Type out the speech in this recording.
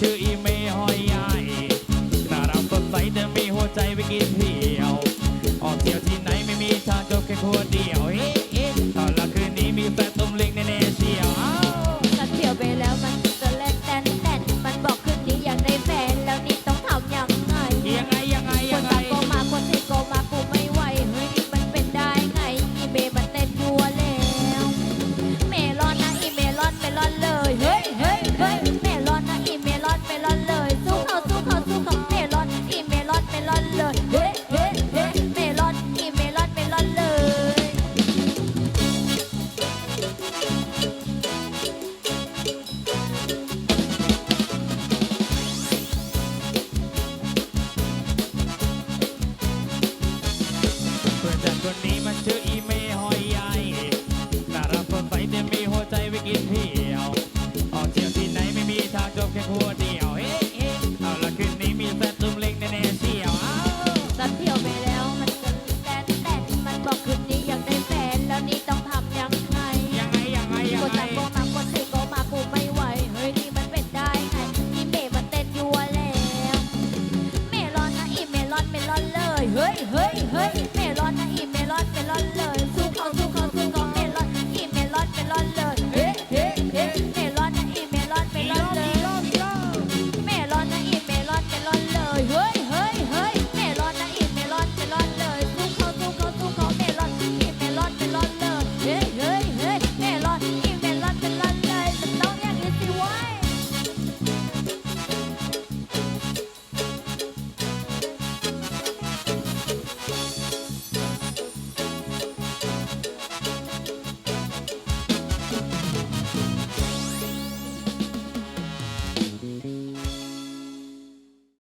ชื่ออีเมย์หอยใหญ่น่ารักสดใสแต่มีหัวใจไปกินเทีย